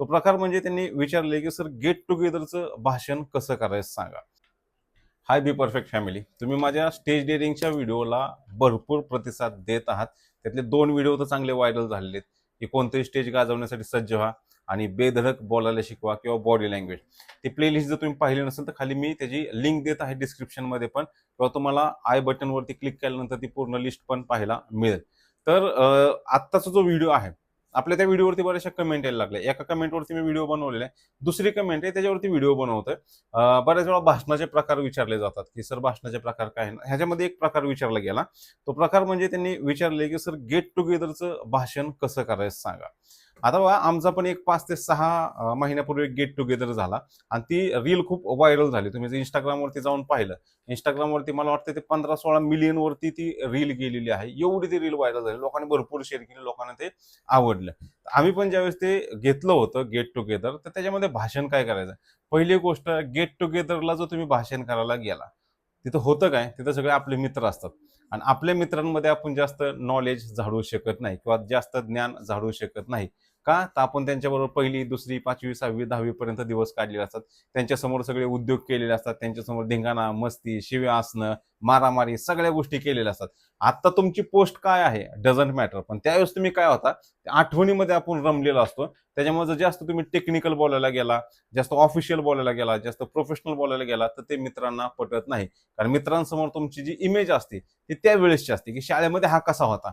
तो प्रकार म्हणजे त्यांनी विचारले की सर गेट टुगेदरचं भाषण कसं करायचं सांगा? हाय बी परफेक्ट फॅमिली तुम्ही माझ्या स्टेज डेअरिंगच्या व्हिडिओला भरपूर प्रतिसाद देत आहात. त्यातले दोन व्हिडिओ तर चांगले व्हायरल झालेले आहेत की कोणतंही स्टेज गाजवण्यासाठी सज्ज व्हा आणि बेधडक बोलायला शिकवा किंवा बॉडी लँग्वेज ती प्लेलिस्ट जर तुम्ही पाहिली नसेल तर खाली मी त्याची लिंक देत आहे डिस्क्रिप्शनमध्ये पण. किंवा तुम्हाला आय बटनवरती क्लिक केल्यानंतर ती पूर्ण लिस्ट पण पाहायला मिळेल. तर आत्ताचा जो व्हिडिओ आहे आपल्या त्या व्हिडिओवरती बऱ्याचशा कमेंट यायला लागल्या एका कमेंटवरती मी व्हिडिओ बनवलेला आहे. दुसरी कमेंट आहे त्याच्यावरती व्हिडिओ बनवतोय. बऱ्याच वेळा भाषणाचे प्रकार विचारले जातात की सर भाषणाचे प्रकार काय आहे? ह्याच्यामध्ये एक प्रकार विचारला गेला. तो प्रकार म्हणजे त्यांनी विचारले की सर गेट टुगेदरचं भाषण कसं करायचं सांगा. आता बघा आमचा पण एक पाच ते सहा महिन्यापूर्वी गेट टुगेदर झाला. आणि ती रील खूप व्हायरल झाली. तुम्ही जर इंस्टाग्रामवरती जाऊन पाहिलं इंस्टाग्रामवरती मला वाटतं ते पंधरा सोळा मिलियन वरती ती रील गेलेली आहे. एवढी ती रील व्हायरल झाली. लोकांनी भरपूर शेअर केली लोकांना ते आवडलं. आम्ही पण ज्यावेळेस ते घेतलं होतं गेट टुगेदर तर त्याच्यामध्ये भाषण काय करायचं? पहिली गोष्ट गेट टुगेदरला जो तुम्ही भाषण करायला गेला तिथं होतं काय? तिथं सगळे आपले मित्र असतात. आणि आपल्या मित्रांमध्ये आपण जास्त नॉलेज झाडू शकत नाही किंवा जास्त ज्ञान झाडू शकत नाही. का? तर आपण त्यांच्याबरोबर पहिली दुसरी पाचवी सहावी दहावी पर्यंत दिवस काढलेले असतात. त्यांच्यासमोर सगळे उद्योग केलेले असतात. त्यांच्यासमोर धिंगाणा मस्ती शिव्या असणं मारामारी सगळ्या गोष्टी केलेल्या असतात. आता तुमची पोस्ट काय आहे? डझंट मॅटर पण त्यावेळेस तुम्ही काय होता? आठवणीमध्ये आपण रमलेला असतो. त्याच्यामुळे जर जास्त तुम्ही टेक्निकल बोलायला गेला जास्त ऑफिशियल बोलायला गेला जास्त प्रोफेशनल बोलायला गेला तर ते मित्रांना पटत नाही. कारण मित्रांसमोर तुमची जी इमेज असते ती त्यावेळेसची असते की शाळेमध्ये हा कसा होता.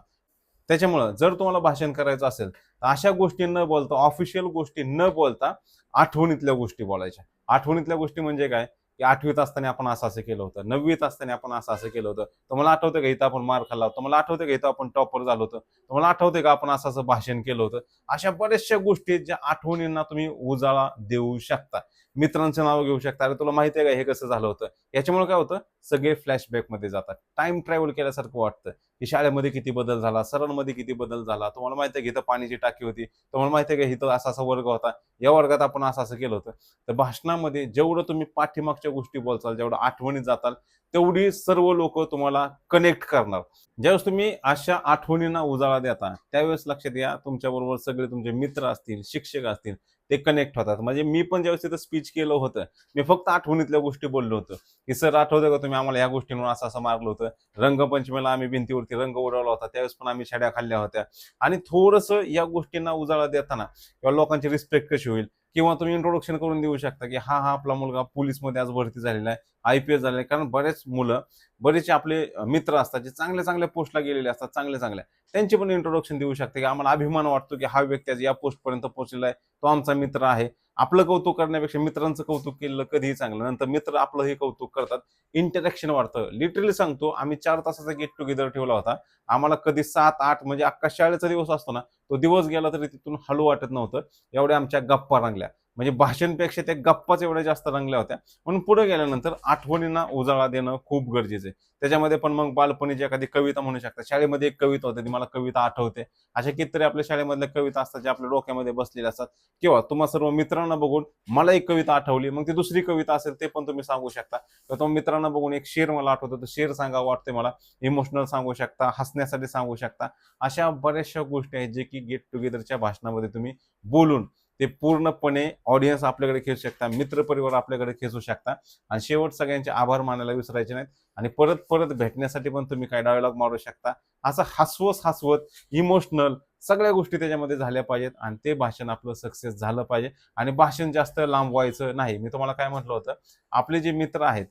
त्याच्यामुळं जर तुम्हाला भाषण करायचं असेल तर अशा गोष्टी न बोलता ऑफिशियल गोष्टी न बोलता आठवणीतल्या गोष्टी बोलायच्या. आठवणीतल्या गोष्टी म्हणजे काय? की आठवीत असताना आपण असं असं केलं होतं नववीत असताना आपण असं असं केलं होतं. तुम्हाला आठवतं का इथं आपण मार खाल्ला होता? तुम्हाला आठवतं का इथं आपण टॉपर झालो होतं? तुम्हाला आठवतं का आपण असं असं भाषण केलं होतं? अशा बऱ्याचशा गोष्टी आहेत ज्या आठवणींना तुम्ही उजाळा देऊ शकता. मित्रांचं नाव घेऊ शकता. अरे तुला माहिती आहे का हे कसं झालं होतं? याच्यामुळे काय होतं? सगळे फ्लॅशबॅकमध्ये जातात. टाइम ट्रॅव्हल केल्यासारखं वाटतं. की शाळेमध्ये किती बदल झाला सरांमध्ये किती बदल झाला. तुम्हाला माहिती आहे की इथं पाण्याची टाकी होती. तुम्हाला माहिती आहे का इथं असा असा वर्ग होता. या वर्गात आपण असं असं केलं होतं. तर भाषणामध्ये जेवढं तुम्ही पाठीमागच्या गोष्टी बोलचाल जेवढं आठवणीत जाताल तेवढी सर्व लोक तुम्हाला कनेक्ट करणार. ज्यावेळेस तुम्ही अशा आठवणींना उजाळा देता त्यावेळेस लक्षात घ्या तुमच्याबरोबर सगळे तुमचे मित्र असतील शिक्षक असतील ते कनेक्ट होतात. म्हणजे मी पण ज्यावेळेस तिथं स्पीच केलं होतं मी फक्त आठवणीतल्या गोष्टी बोललो होतो. की सर आठवतं का तुम्ही आम्हाला या गोष्टींवर असं असं मारलं होतं? रंगपंचमीला आम्ही भिंतीवरती रंग उडवला होता त्यावेळेस पण आम्ही छड्या खाल्ल्या होत्या. आणि थोडंसं या गोष्टींना उजाळा देताना किंवा लोकांची रिस्पेक्ट कशी होईल किंवा तुम्ही इंट्रोडक्शन करून देऊ शकता की हा हा आपला मुलगा पोलीसमध्ये आज भरती झालेला आहे आय पी एस झालेला आहे. कारण बरेच मुलं बरेचसे आपले मित्र असतात जे चांगल्या चांगल्या पोस्टला गेलेले असतात चांगल्या चांगल्या. त्यांचे पण इंट्रोडक्शन देऊ शकते की आम्हाला अभिमान वाटतो की हा व्यक्ती आज या पोस्टपर्यंत पोहोचलेला आहे. तो आमचा मित्र आहे. आपलं कौतुक करण्यापेक्षा मित्रांचं कौतुक केलं कधीही चांगलं नंतर मित्र आपलंही कौतुक करतात. इंटरॅक्शन वाढतं. लिटरली सांगतो आम्ही चार तासाचा गेट टुगेदर ठेवला होता. आम्हाला कधी सात आठ म्हणजे अख्खा शाळेचा दिवस असतो ना तो दिवस गेला तरी तिथून हळू वाटत नव्हतं. एवढ्या आमच्या गप्पा रंगल्या. म्हणजे भाषणपेक्षा त्या गप्पाच एवढ्या जास्त रंगल्या होत्या. म्हणून पुढे गेल्यानंतर आठवणींना उजाळा देणं खूप गरजेचं आहे. त्याच्यामध्ये पण मग बालपणीची एखादी कविता म्हणू शकता. शाळेमध्ये एक कविता होते ती मला कविता आठवते. अशा कितीतरी आपल्या शाळेमधल्या कविता असतात ज्या आपल्या डोक्यामध्ये बसलेल्या असतात. किंवा तुम्हा सर्व मित्रांना बघून मला एक कविता आठवली मग ती दुसरी कविता असेल ते पण तुम्ही सांगू शकता. किंवा तुम्ही मित्रांना बघून एक शेर मला आठवतो तर शेर सांगा वाटते मला. इमोशनल सांगू शकता हसण्यासाठी सांगू शकता. अशा बऱ्याचशा गोष्टी आहेत जे की गेट टुगेदरच्या भाषणामध्ये तुम्ही बोलून ते पूर्णपणे ऑडियन्स आपल्याकडे खेळू शकता मित्रपरिवार आपल्याकडे खेचू शकता. आणि शेवट सगळ्यांचे आभार मानायला विसरायचे नाहीत. आणि परत परत भेटण्यासाठी पण तुम्ही काय डायलॉग मारू शकता. असं हसवत हसवत इमोशनल सगळ्या गोष्टी त्याच्यामध्ये झाल्या पाहिजेत. आणि ते भाषण आपलं सक्सेस झालं पाहिजे. आणि भाषण जास्त लांब व्हायचं नाही. मी तुम्हाला काय म्हटलं होतं आपले जे मित्र आहेत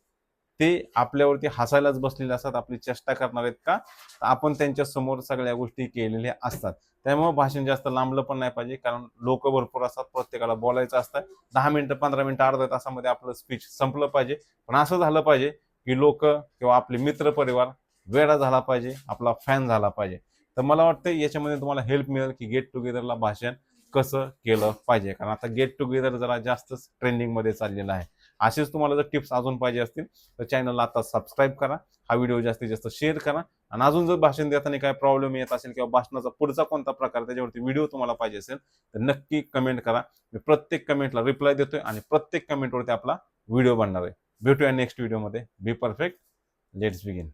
ते आपल्यावरती हसायलाच बसलेले असतात आपली चेष्टा करणार आहेत का? आपण त्यांच्यासमोर सगळ्या गोष्टी केलेल्या असतात. त्यामुळे भाषण जास्त लांबलं पण नाही पाहिजे कारण लोक भरपूर असतात प्रत्येकाला बोलायचं असतं. दहा मिनिटं पंधरा मिनिटं अर्ध्या तासामध्ये आपलं स्पीच संपलं पाहिजे. पण असं झालं पाहिजे की लोक किंवा आपले मित्र परिवार वेळा झाला पाहिजे आपला फॅन झाला पाहिजे. तर मला वाटतं याच्यामध्ये तुम्हाला हेल्प मिळेल की गेट टुगेदरला भाषण कसं केलं पाहिजे? कारण आता गेट टुगेदर जरा जास्तच ट्रेंडिंगमध्ये चाललेलं आहे. असेच तुम्हाला जर टिप्स अजून पाहिजे असतील तर चॅनलला आता सबस्क्राईब करा. हा व्हिडिओ जास्तीत जास्त शेअर करा. आणि अजून जर भाषण देताना काय प्रॉब्लेम येत असेल किंवा भाषणाचा पुढचा कोणता प्रकार त्याच्यावरती व्हिडिओ तुम्हाला पाहिजे असेल तर नक्की कमेंट करा. मी प्रत्येक कमेंटला रिप्लाय देतोय आणि प्रत्येक कमेंटवरती आपला व्हिडिओ बनणार आहे. भेटूया नेक्स्ट व्हिडिओमध्ये बी परफेक्ट लेट्स बिगिन